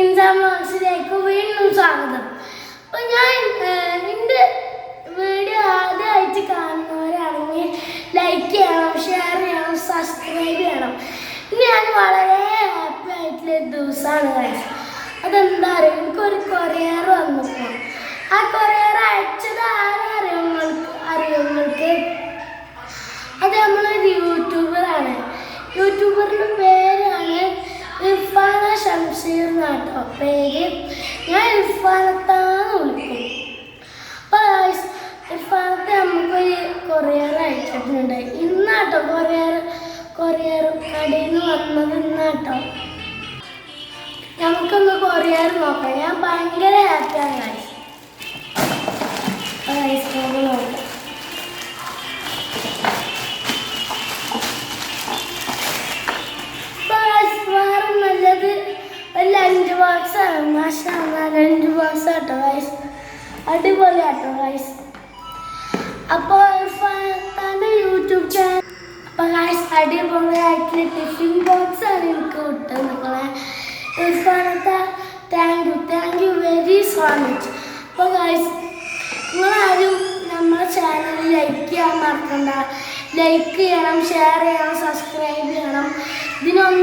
ഇൻസാം വീണ്ടും സ്വാഗതം. അപ്പോൾ ഞാൻ നിന്റെ വീഡിയോ ആദ്യമായിട്ട് കാണുന്നവരാണെങ്കിൽ ലൈക്ക് ചെയ്യണം ഷെയർ ചെയ്യണം സബ്സ്ക്രൈബ് ചെയ്യണം. ഞാൻ വളരെ ഹാപ്പി ആയിട്ടുള്ള ദിവസമാണ്. അതെന്താ അറിയാം? എനിക്കൊരു കൊറിയർ വന്നപ്പോൾ ആ കൊറിയർ അയച്ചത് ആരാ അറിയോ നിങ്ങൾക്ക്? അത് നമ്മളൊരു യൂട്യൂബറാണ് യൂട്യൂബറിന്റെ പേരാണ് ഇർഫാന ഷംഷീർ എന്നാട്ടോ പേര് ഞാൻ ഇർഫാനത്താന്ന് വിളിക്കും. അപ്പോൾ ഇർഫാനത്തെ നമുക്കൊരു കൊറിയർ അയച്ചിട്ടുണ്ട്. ഇന്നാട്ടോ കൊറിയർ കൊറിയർ കടയിൽ നിന്ന് വന്നത് ഇന്നാട്ടോ നമുക്കൊന്ന് കൊറിയർ നോക്കാം. ഞാൻ ഭയങ്കര ഹാപ്പിയാണ് ലഞ്ച് ബോക്സ് ആണ് മാഷാണ് രണ്ട് ബോക്സ് വൈസ് അടിപൊളി ആട്ടോ ഗൈസ് അപ്പോൾ ഇർഫാനത്താന്റെ യൂട്യൂബ് ചാനൽ അപ്പോൾ ഗൈസ് അടിപൊളിയായിട്ടുള്ള ടിഫിൻ ബോക്സാണ് എനിക്ക് കിട്ടുന്നത് നിങ്ങളെ ഇർഫാനത്തെ thank you thank you very so much അപ്പോൾ ഗൈസ് നിങ്ങളാരും നമ്മുടെ ചാനൽ ലൈക്ക് ചെയ്യാൻ മറക്കണ്ട. ലൈക്ക് ചെയ്യണം ഷെയർ ചെയ്യണം സബ്സ്ക്രൈബ് ചെയ്യണം. ഇതിനൊന്നും